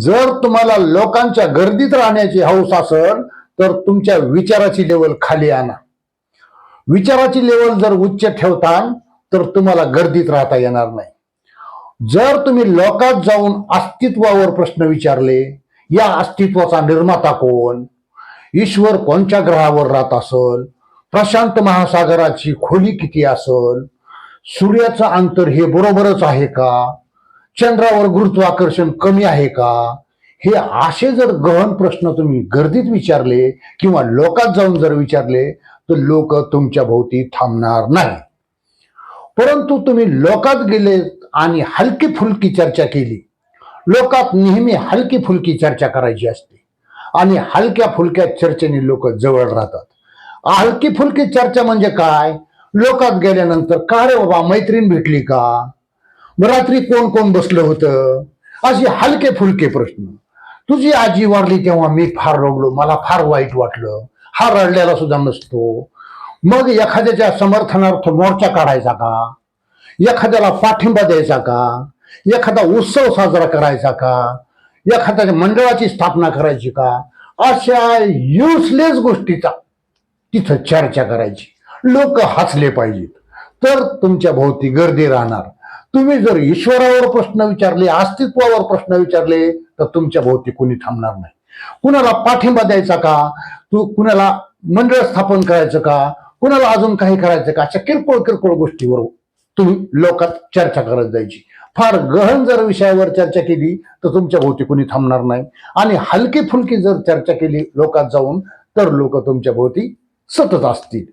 जर तुम्हाला लोकांच्या गर्दीत राहण्याची हौस असेल तर तुमच्या विचाराची लेवल खाली आणा. विचाराची लेवल जर उच्च ठेवता तर तुम्हाला गर्दीत राहता येणार नाही. जर तुम्ही लोकात जाऊन अस्तित्वावर प्रश्न विचारले या अस्तित्वाचा निर्माता कोण? ईश्वर कोणत्या ग्रहावर राहत असल? प्रशांत महासागराची खोली किती असल? सूर्याचं अंतर हे बरोबरच आहे का? चंद्रावर गुरुत्वाकर्षण कमी आहे का? हे असे जर गहन प्रश्न तुम्ही गर्दीत विचारले किंवा लोकात जाऊन जर विचारले तर लोक तुमच्या भोवती थांबणार नाही. परंतु तुम्ही लोकात गेले आणि हलकी फुलकी चर्चा केली. लोकात नेहमी हलकी फुलकी चर्चा करायची असते. आणि हलक्या फुलक्या चर्चेने लोक जवळ राहतात. हलकी फुलकी चर्चा म्हणजे काय? लोकात गेल्यानंतर का रे बाबा मैत्रीण भेटली का? मग रात्री कोण कोण बसलं होतं? असे हलके फुलके प्रश्न. तुझी आजी वारली तेव्हा मी फार रडलो मला फार वाईट वाटलं. हा रडलेला सुद्धा नसतो. मग एखाद्याच्या समर्थनार्थ मोर्चा काढायचा का? एखाद्याला पाठिंबा द्यायचा का? एखादा उत्सव साजरा करायचा का? एखाद्या मंडळाची स्थापना करायची का? अशा युजलेस गोष्टीचा तिथं चर्चा करायची. लोक हसले पाहिजेत. तर तुमच्या भोवती गर्दी राहणार. तुम्ही जर ईश्वरावर प्रश्न विचारले अस्तित्वावर प्रश्न विचारले तर तुमच्या भोवती कुणी थांबणार नाही. कुणाला पाठिंबा द्यायचा का? तू कुणाला मंडळ स्थापन करायचं का? कुणाला अजून काही करायचं का? अशा किरकोळ किरकोळ गोष्टीवर तुम्ही लोकात चर्चा करत जायची. फार गहन जर विषयावर चर्चा केली तर तुमच्या भोवती कुणी थांबणार नाही. आणि हलकी फुलकी जर चर्चा केली लोकात जाऊन तर लोक तुमच्या भोवती सतत असतील.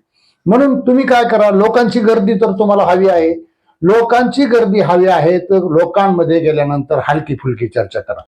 म्हणून तुम्ही काय करा लोकांची गर्दी तर तुम्हाला हवी आहे. लोकांची गर्दी हवी आहे तर लोकांमध्ये गेल्यानंतर हलकी फुलकी चर्चा करा.